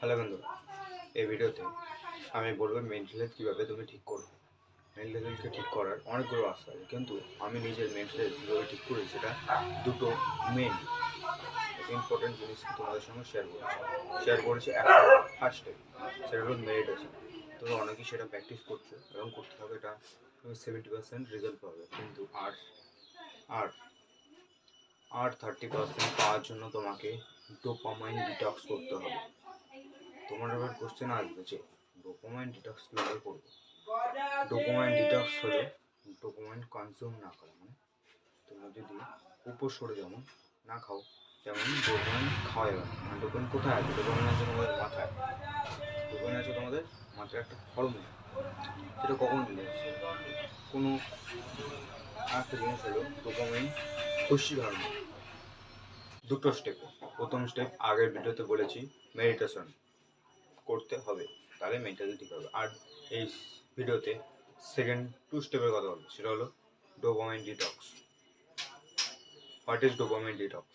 Hello বন্ধুরা এই ভিডিওতে আমি বলব মেন্টাল হেলথ কীভাবে তুমি ঠিক করবে। মেন্টাল হেলথকে ঠিক করার অনেকগুলো রাস্তা আছে, কিন্তু আমি নিজের মেন্টাল হেলথ কীভাবে ঠিক করি সেটা দুটো মেন ইম্পর্টেন্ট জিনিস তোমাদের সঙ্গে শেয়ার করেছি। শেয়ার করেছি একটা ফার্স্টে সেটা হলো মেডিটেশন তুমি অনেকেই সেটা প্র্যাকটিস করছ এবং করতে হবে এটা তুমি সেভেন্টি পার্সেন্ট রেজাল্ট পাবে। কিন্তু আর আর আর থার্টি পার্সেন্ট পাওয়ার জন্য তোমাকে ডোপামাইন ডিটক্স করতে হবে। তোমার এবার কোশ্চেন আসবে যে ডোপামাইন ডিটক্স কীভাবে করব? ডোপামাইন ডিটক্স হলো ডোপামাইন কনজিউম না করা মানে তোমরা যদি উপসরে যেমন না খাও, তেমন ডোপামাইন খাওয়া যাবে মানে ডোপামিন কোথায় আছে? ডোপামিন আছে তোমাদের মাথায়। ডোপামিন আছে তোমাদের মাথায় একটা হরমোন সেটা কখন রিলিজ কোনো একটা জিনিস হলো ডকুমেন্ট খুশি হরমোন দুটো স্টেপ প্রথম স্টেপ আগের ভিডিওতে বলেছি মেডিটেশন করতে হবে, তাহলে মেন্টালি ঠিক হবে। আর এই ভিডিওতে সেকেন্ড টু স্টেপের কথা বলব, সেটা হলো dopamine detox what is dopamine detox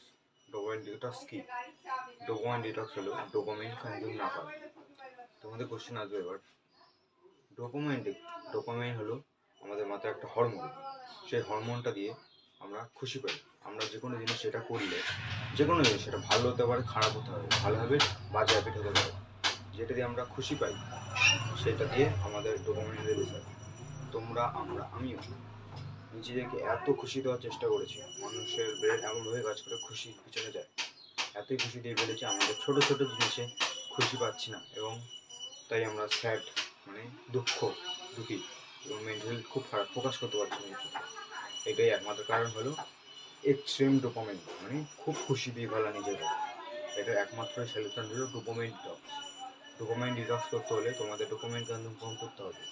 dopamine detox কি? ডোপামাইন ডিটক্স হলো ডোপামাইন কনজিউম না করা। তোমাদের কোশ্চেন আসবে এবার। ডোপামাইন ডোপামাইন হলো আমাদের মাথায় একটা হরমোন সেই হরমোনটা দিয়ে আমরা খুশি পাই আমরা যে কোনো জিনিস সেটা করলে যে কোনো জিনিস সেটা ভালো হতে পারে, খারাপ হতে পারে, ভালো হবে বাজে হ্যাবিট হতে পারে। যেটা দিয়ে আমরা খুশি পাই, সেটা দিয়ে আমাদের ডোপামিন রিলিজ হয়। তোমরা, আমরা, আমিও নিজেদেরকে এত খুশি দেওয়ার চেষ্টা করেছি। মানুষের ব্রেন এমনভাবে কাজ করে খুশি পিছনে যায়। এতই খুশি দিয়ে ফেলেছি, আমাদের ছোট ছোট জিনিসে খুশি পাচ্ছি না এবং তাই আমরা স্যাড মানে দুঃখ, দুঃখী এবং মেন্টাল খুব খারাপ ফোকাস করতে পারছি না। এটাই একমাত্র কারণ হলো এক্সট্রিম ডোপামিন মানে খুব খুশি দিয়ে ফেলা নিজেকে। এটা একমাত্র সলিউশন হলো ডোপামিন ডিটক্স ডোপামাইন ডিটক্স করতে হলে তোমাদের কনজিউম কম করতে হবে।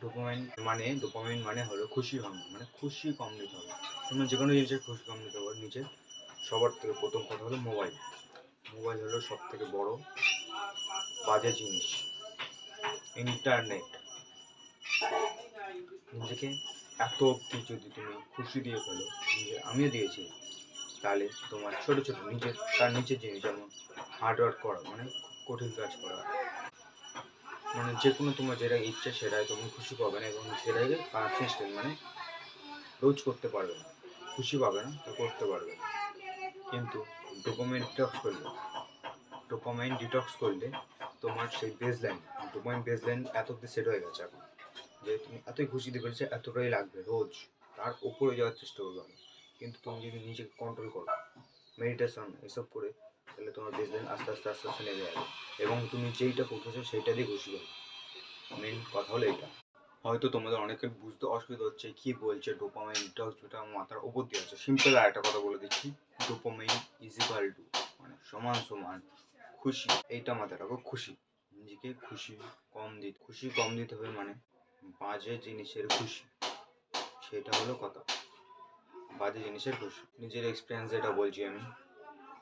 ডোপামাইন মানে ডোপামাইন মানে হলো খুশি হরমোন মানে খুশি কম নিতে হবে। তোমরা যে কোনো জিনিসের খুশি কম নিতে হবে নিজের সবার থেকে প্রথম কথা হলো মোবাইল মোবাইল হলো সব থেকে বড় বাজে জিনিস। ইন্টারনেট নিজেকে এত অব্দি যদি তুমি খুশি দিয়ে ফেলো, নিজে আমিও দিয়েছি। তাহলে তোমার ছোট ছোট নিজের তার নিচের জিনিস যেমন হার্ডওয়ার্ক করা মানে কঠিন কাজ করা। মানে যে কোনো তোমার যেটা ইচ্ছে সেটাই তুমি খুশি পাবে না এবং সেটাকে কনসিস্টেন্ট মানে রোজ করতে পারবে না। খুশি পাবে না তা করতে পারবে না। কিন্তু ডোপামাইন ডিটক্স করলে ডোপামাইন ডিটক্স করলে তোমার সেই base line dopamine base line এত অব্দি সেট হয়ে গেছে এখন। যে তুমি এতই খুশি দিয়ে পেরেছে, এতটাই লাগবে রোজ। তার উপরে যাওয়ার চেষ্টা করবে। কিন্তু তুমি যদি নিজেকে কন্ট্রোল করো মেডিটেশন এসব করে তাহলে তোমার বেসলাইন আস্তে আস্তে আস্তে আস্তে নেমে যাবে এবং তুমি যেইটা করতেছো সেইটা দিয়ে খুশি হবে মেন কথা হলো এটা। হয়তো তোমাদের অনেকের বুঝতে অসুবিধা হচ্ছে, কি বলছে ডোপামাইন আমার মাথার উপর দিয়ে আছে সিম্পল আর একটা কথা বলে দিচ্ছি। ডোপামাইন ইজিকাল টু মানে সমান সমান খুশি। এইটা মাথায় রাখো, খুশি। নিজেকে খুশি কম দিতে খুশি কম দিতে হবে মানে বাজে জিনিসের খুশি। সেটা হলো কথা। বাজে জিনিসের খুশি। নিজের এক্সপিরিয়েন্স যেটা বলছি আমি,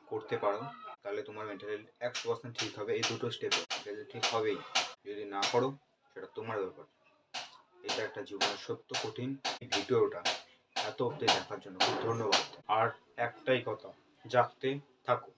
করতে পারো। তাহলে তোমার মেন্টাল হেলথ একশো পার্সেন্ট ঠিক হবে, এই দুটো স্টেপে মেন্টাল ঠিক হবেই। যদি না করো, সেটা তোমার ব্যাপার। এটা একটা জীবনের সত্য কঠিন ভিডিওটা এত অব্দি দেখার জন্য খুব ধন্যবাদ। আর একটাই কথা, জাগতে থাকো।